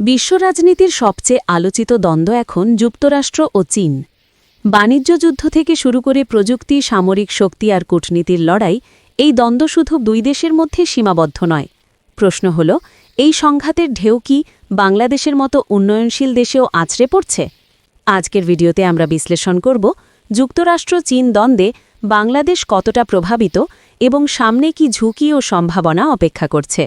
বিশ্ব রাজনীতির সবচেয়ে আলোচিত দ্বন্দ্ব এখন যুক্তরাষ্ট্র ও চীন। বাণিজ্য যুদ্ধ থেকে শুরু করে প্রযুক্তি, সামরিক শক্তি আর কূটনীতির লড়াই এই দ্বন্দ্ব শুধু দুই দেশের মধ্যে সীমাবদ্ধ নয়। প্রশ্ন হল, এই সংঘাতের ঢেউ কি বাংলাদেশের মতো উন্নয়নশীল দেশেও আছড়ে পড়ছে? আজকের ভিডিওতে আমরা বিশ্লেষণ করব, যুক্তরাষ্ট্র চীন দ্বন্দ্বে বাংলাদেশ কতটা প্রভাবিত এবং সামনে কি ঝুঁকি ও সম্ভাবনা অপেক্ষা করছে।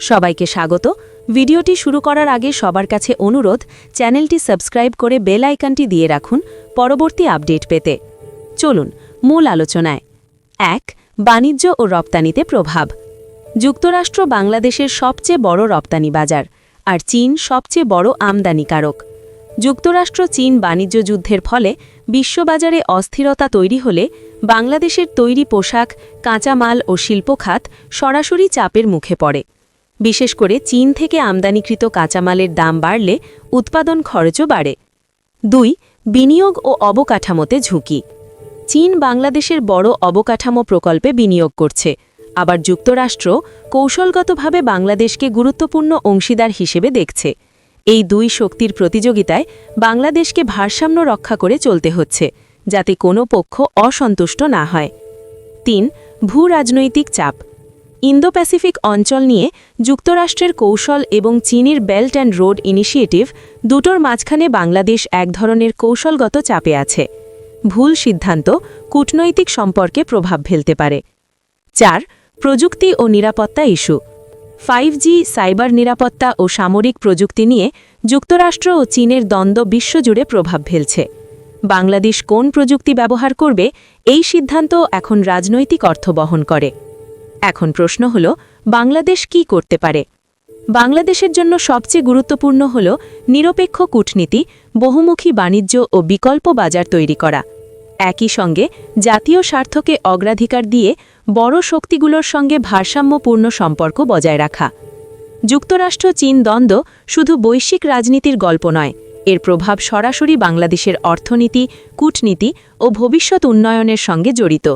সবাইকে স্বাগত। ভিডিওটি শুরু করার আগে সবার কাছে অনুরোধ, চ্যানেলটি সাবস্ক্রাইব করে বেল আইকনটি দিয়ে রাখুন পরবর্তী আপডেট পেতে। চলুন মূল আলোচনায়। এক, বাণিজ্য ও রপ্তানিতে প্রভাব। যুক্তরাষ্ট্র বাংলাদেশের সবচেয়ে বড় রপ্তানি বাজার আর চীন সবচেয়ে বড় আমদানিকারক। যুক্তরাষ্ট্র চীন বাণিজ্য যুদ্ধের ফলে বিশ্ববাজারে অস্থিরতা তৈরি হলে বাংলাদেশের তৈরি পোশাক, কাঁচামাল ও শিল্পখাত সরাসরি চাপের মুখে পড়ে। বিশেষ করে চীন থেকে আমদানিকৃত কাঁচামালের দাম বাড়লে উৎপাদন খরচও বাড়ে। দুই, বিনিয়োগ ও অবকাঠামোতে ঝুঁকি। চীন বাংলাদেশের বড় অবকাঠামো প্রকল্পে বিনিয়োগ করছে। আবার যুক্তরাষ্ট্র কৌশলগতভাবে বাংলাদেশকে গুরুত্বপূর্ণ অংশীদার হিসেবে দেখছে। এই দুই শক্তির প্রতিযোগিতায় বাংলাদেশকে ভারসাম্য রক্ষা করে চলতে হচ্ছে, যাতে কোনো পক্ষ অসন্তুষ্ট না হয়। তিন ভূ রাজনৈতিক চাপ। ইন্দো প্যাসিফিক অঞ্চল নিয়ে যুক্তরাষ্ট্রের কৌশল এবং চীনের বেল্ট অ্যান্ড রোড ইনিশিয়েটিভ দুটোর মাঝখানে বাংলাদেশ এক ধরনের কৌশলগত চাপে আছে। ভুল সিদ্ধান্ত কূটনৈতিক সম্পর্কে প্রভাব ফেলতে পারে। চার, প্রযুক্তি ও নিরাপত্তা ইস্যু। ফাইভ সাইবার নিরাপত্তা ও সামরিক প্রযুক্তি নিয়ে যুক্তরাষ্ট্র ও চীনের দ্বন্দ্ব বিশ্বজুড়ে প্রভাব ফেলছে। বাংলাদেশ কোন প্রযুক্তি ব্যবহার করবে এই সিদ্ধান্ত এখন রাজনৈতিক অর্থ বহন করে। এখন প্রশ্ন হল, বাংলাদেশ কি করতে পারে? বাংলাদেশের জন্য সবচেয়ে গুরুত্বপূর্ণ হল নিরপেক্ষ কূটনীতি, বহুমুখী বাণিজ্য ও বিকল্প বাজার তৈরি করা। একই সঙ্গে জাতীয় স্বার্থকে অগ্রাধিকার দিয়ে বড় শক্তিগুলোর সঙ্গে ভারসাম্যপূর্ণ সম্পর্ক বজায় রাখা। যুক্তরাষ্ট্র, চীন দ্বন্দ্ব শুধু বৈশ্বিক রাজনীতির গল্প নয়, এর প্রভাব সরাসরি বাংলাদেশের অর্থনীতি, কূটনীতি ও ভবিষ্যৎ উন্নয়নের সঙ্গে জড়িত।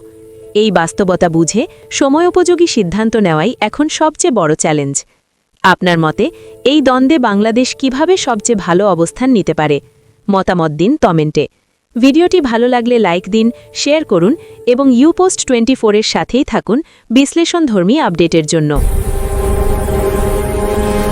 এই বাস্তবতা বুঝে সময়োপযোগী সিদ্ধান্ত নেওয়াই এখন সবচেয়ে বড় চ্যালেঞ্জ। আপনার মতে, এই দ্বন্দ্বে বাংলাদেশ কীভাবে সবচেয়ে ভালো অবস্থান নিতে পারে? মতামত দিন কমেন্টে। ভিডিওটি ভালো লাগলে লাইক দিন, শেয়ার করুন এবং ইউপোস্ট টোয়েন্টি ফোরের সাথেই থাকুন বিশ্লেষণধর্মী আপডেটের জন্য।